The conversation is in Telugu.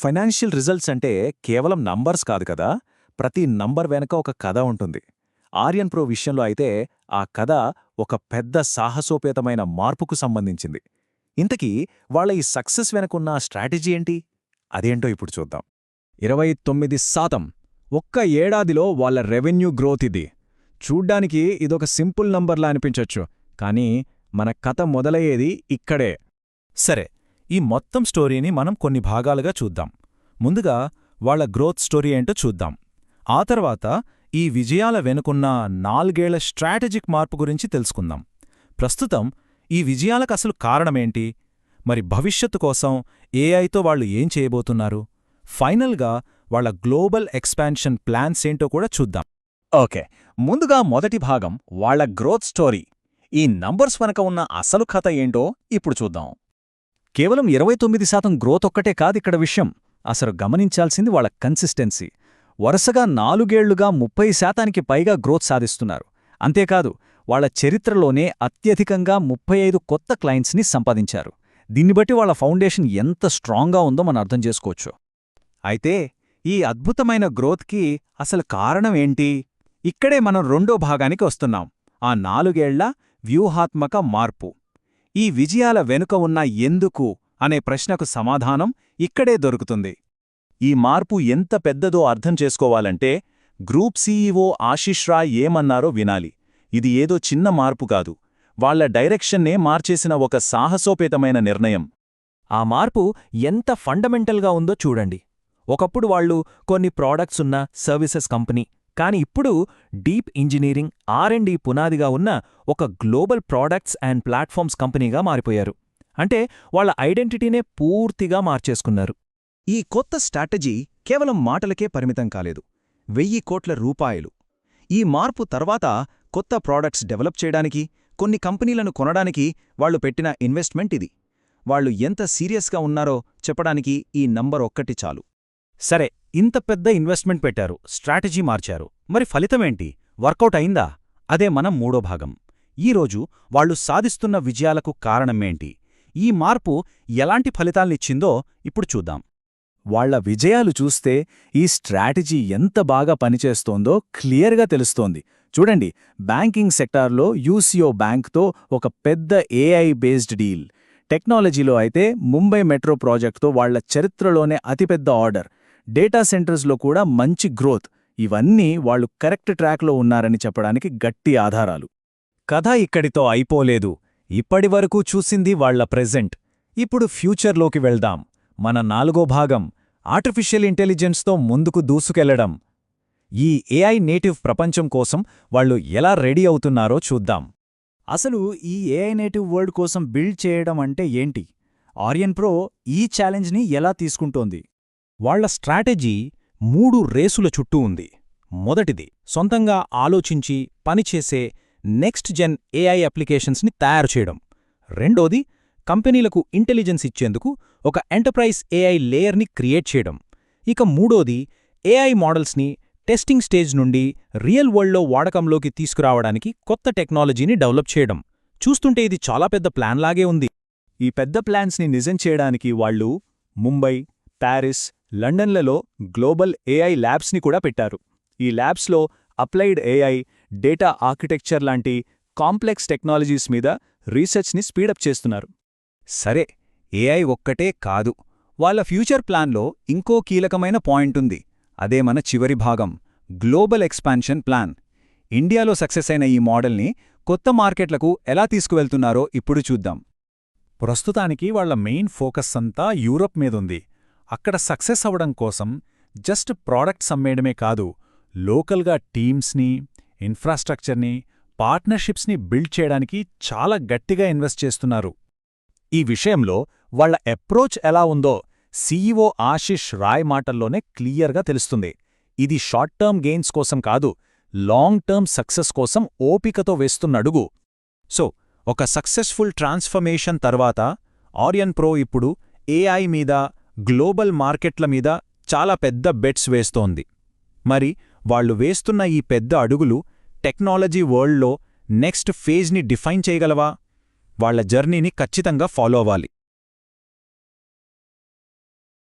ఫైనాన్షియల్ రిజల్ట్స్ అంటే కేవలం నంబర్స్ కాదు కదా? ప్రతి నంబర్ వెనక ఒక కథ ఉంటుంది. ఆర్యన్ ప్రో విషయంలో అయితే ఆ కథ ఒక పెద్ద సాహసోపేతమైన మార్పుకు సంబంధించింది. ఇంతకీ వాళ్ళ ఈ సక్సెస్ వెనకున్న స్ట్రాటజీ ఏంటి? అదేంటో ఇప్పుడు చూద్దాం. ఇరవై తొమ్మిది శాతం. ఒక్క ఏడాదిలో వాళ్ళ రెవెన్యూ గ్రోత్ ఇది. చూడ్డానికి ఇదొక సింపుల్ నంబర్లా అనిపించొచ్చు. కానీ మన కథ మొదలయ్యేది ఇక్కడే. సరే ఈ మొత్తం స్టోరీని మనం కొన్ని భాగాలుగా చూద్దాం. ముందుగా వాళ్ళ గ్రోత్ స్టోరీ ఏంటో చూద్దాం. ఆ తర్వాత ఈ విజయాల వెనుకున్న నాలుగేళ్ళ స్ట్రాటజిక్ మార్పు గురించి తెలుసుకుందాం. ప్రస్తుతం ఈ విజయాలకు అసలు కారణమేంటి? మరి భవిష్యత్తు కోసం ఏఐతో వాళ్ళు ఏం చేయబోతున్నారు? ఫైనల్గా వాళ్ళ గ్లోబల్ ఎక్స్పాన్షన్ ప్లాన్స్ ఏంటో కూడా చూద్దాం. ఓకే ముందుగా మొదటి భాగం వాళ్ళ గ్రోత్ స్టోరీ. ఈ నంబర్స్ వెనక ఉన్న అసలు కథ ఏంటో ఇప్పుడు చూద్దాం. కేవలం ఇరవై తొమ్మిది శాతం గ్రోత్ ఒక్కటే కాదిక్కడ విషయం. అసలు గమనించాల్సింది వాళ్ళ కన్సిస్టెన్సీ. వరుసగా నాలుగేళ్ళుగా ముప్పై శాతానికి పైగా గ్రోత్ సాధిస్తున్నారు. అంతేకాదు వాళ్ళ చరిత్రలోనే అత్యధికంగా ముప్పై ఐదు కొత్త క్లయింట్స్ని సంపాదించారు. దీన్ని బట్టి వాళ్ళ ఫౌండేషన్ ఎంత స్ట్రాంగ్గా ఉందో మనం అర్థం చేసుకోవచ్చు. అయితే ఈ అద్భుతమైన గ్రోత్కి అసలు కారణం ఏంటి? ఇక్కడే మనం రెండో భాగానికి వస్తున్నాం. ఆ నాలుగేళ్ళ వ్యూహాత్మక మార్పు. ఈ విజయాల వెనుక ఉన్న ఎందుకు అనే ప్రశ్నకు సమాధానం ఇక్కడే దొరుకుతుంది. ఈ మార్పు ఎంత పెద్దదో అర్థం చేసుకోవాలంటే గ్రూప్ సీఈఓ ఆశిష్ రాయ్ ఏమన్నారో వినాలి. ఇది ఏదో చిన్న మార్పు కాదు. వాళ్ళ డైరెక్షన్నే మార్చేసిన ఒక సాహసోపేతమైన నిర్ణయం. ఆ మార్పు ఎంత ఫండమెంటల్గా ఉందో చూడండి. ఒకప్పుడు వాళ్ళు కొన్ని ప్రోడక్ట్స్ ఉన్న సర్వీసెస్ కంపెనీ కాని ఇప్పుడు డీప్ ఇంజనీరింగ్ ఆర్ అండ్ పునాదిగా ఉన్న ఒక గ్లోబల్ ప్రోడక్ట్స్ అండ్ ప్లాట్ఫామ్స్ కంపెనీగా మారిపోయారు. అంటే వాళ్ళ ఐడెంటిటీనే పూర్తిగా మార్చేసుకున్నారు. ఈ కొత్త స్ట్రాటజీ కేవలం మాటలకే పరిమితం కాలేదు. వెయ్యి కోట్ల రూపాయలు. ఈ మార్పు తర్వాత కొత్త ప్రాడక్ట్స్ డెవలప్ చేయడానికి కొన్ని కంపెనీలను కొనడానికి వాళ్ళు పెట్టిన ఇన్వెస్ట్మెంట్ ఇది. వాళ్ళు ఎంత సీరియస్గా ఉన్నారో చెప్పడానికి ఈ నంబర్ ఒక్కటి చాలు. సరే ఇంత పెద్ద ఇన్వెస్ట్మెంట్ పెట్టారు స్ట్రాటజీ మార్చారు. మరి ఫలితమేంటి? వర్కౌట్ అయిందా? అదే మనం మూడో భాగం. ఈరోజు వాళ్ళు సాధిస్తున్న విజయాలకు కారణమేంటి? ఈ మార్పు ఎలాంటి ఫలితాల్నిచ్చిందో ఇప్పుడు చూద్దాం. వాళ్ళ విజయాలు చూస్తే ఈ స్ట్రాటజీ ఎంత బాగా పనిచేస్తోందో క్లియర్గా తెలుస్తోంది. చూడండి బ్యాంకింగ్ సెక్టార్లో యూసిఓ బ్యాంక్తో ఒక పెద్ద ఏఐ బేస్డ్ డీల్. టెక్నాలజీలో అయితే ముంబై మెట్రో ప్రాజెక్ట్తో వాళ్ళ చరిత్రలోనే అతిపెద్ద ఆర్డర్. డేటా సెంటర్స్లో కూడా మంచి గ్రోత్. ఇవన్నీ వాళ్ళు కరెక్ట్ ట్రాక్లో ఉన్నారని చెప్పడానికి గట్టి ఆధారాలు. కథ ఇక్కడితో అయిపోలేదు. ఇప్పటివరకు చూసింది వాళ్ళ ప్రెజెంట్. ఇప్పుడు ఫ్యూచర్లోకి వెళ్దాం. మన నాలుగో భాగం ఆర్టిఫిషియల్ ఇంటెలిజెన్స్తో ముందుకు దూసుకెళ్ళడం. ఈ ఏఐ నేటివ్ ప్రపంచం కోసం వాళ్ళు ఎలా రెడీ అవుతున్నారో చూద్దాం. అసలు ఈ ఏఐ నేటివ్ వరల్డ్ కోసం బిల్డ్ చేయడం అంటే ఏంటి? ఆర్యన్ ప్రో ఈ ఛాలెంజ్ని ఎలా తీసుకుంటోంది? వాళ్ళ స్ట్రాటజీ మూడు రేసుల చుట్టూ ఉంది. మొదటిది సొంతంగా ఆలోచించి పనిచేసే నెక్స్ట్ జెన్ ఏఐ అప్లికేషన్స్ని తయారు చేయడం. రెండోది కంపెనీలకు ఇంటెలిజెన్స్ ఇచ్చేందుకు ఒక ఎంటర్ప్రైజ్ ఏఐ లేయర్ని క్రియేట్ చేయడం. ఇక మూడోది ఏఐ మోడల్స్ని టెస్టింగ్ స్టేజ్ నుండి రియల్ వరల్డ్లో వాడకంలోకి తీసుకురావడానికి కొత్త టెక్నాలజీని డెవలప్ చేయడం. చూస్తుంటే ఇది చాలా పెద్ద ప్లాన్లాగే ఉంది. ఈ పెద్ద ప్లాన్స్ని నిజం చేయడానికి వాళ్ళు ముంబై ప్యారిస్ లండన్లలో గ్లోబల్ ఏఐ ల్యాబ్స్ని కూడా పెట్టారు. ఈ ల్యాబ్స్లో అప్లైడ్ ఏఐ డేటా ఆర్కిటెక్చర్ లాంటి కాంప్లెక్స్ టెక్నాలజీస్ మీద రీసెర్చ్ని స్పీడప్ చేస్తున్నారు. సరే ఏఐ ఒక్కటే కాదు వాళ్ళ ఫ్యూచర్ ప్లాన్లో ఇంకో కీలకమైన పాయింటుంది అదే మన చివరి భాగం గ్లోబల్ ఎక్స్పాన్షన్ ప్లాన్. ఇండియాలో సక్సెస్ అయిన ఈ మోడల్ని కొత్త మార్కెట్లకు ఎలా తీసుకువెళ్తున్నారో ఇప్పుడు చూద్దాం. ప్రస్తుతానికి వాళ్ళ మెయిన్ ఫోకస్ అంతా యూరప్ మీదుంది అక్కడ సక్సెస్ అవడం కోసం జస్ట్ ప్రాడక్ట్స్ అమ్మేయడమే కాదు లోకల్గా టీమ్స్ని ఇన్ఫ్రాస్ట్రక్చర్ని పార్ట్నర్షిప్స్ని బిల్డ్ చేయడానికి చాలా గట్టిగా ఇన్వెస్ట్ చేస్తున్నారు. ఈ విషయంలో వాళ్ళ అప్రోచ్ ఎలా ఉందో సీఈఓ ఆశిష్ రాయ్ మాటల్లోనే క్లియర్గా తెలుస్తుంది. ఇది షార్ట్ టర్మ్ గెయిన్స్ కోసం కాదు లాంగ్ టర్మ్ సక్సెస్ కోసం ఓపికతో వేస్తున్నడుగు సో ఒక సక్సెస్ఫుల్ ట్రాన్స్ఫర్మేషన్ తర్వాత ఆర్యన్ ప్రో ఇప్పుడు ఏఐ మీద గ్లోబల్ మార్కెట్ల మీద చాలా పెద్ద బెట్స్ వేస్తోంది. మరి వాళ్ళు వేస్తున్న ఈ పెద్ద అడుగులు టెక్నాలజీ వరల్డ్లో నెక్స్ట్ ఫేజ్ని డిఫైన్ చేయగలవా? వాళ్ళ జర్నీని ఖచ్చితంగా ఫాలో అవ్వాలి.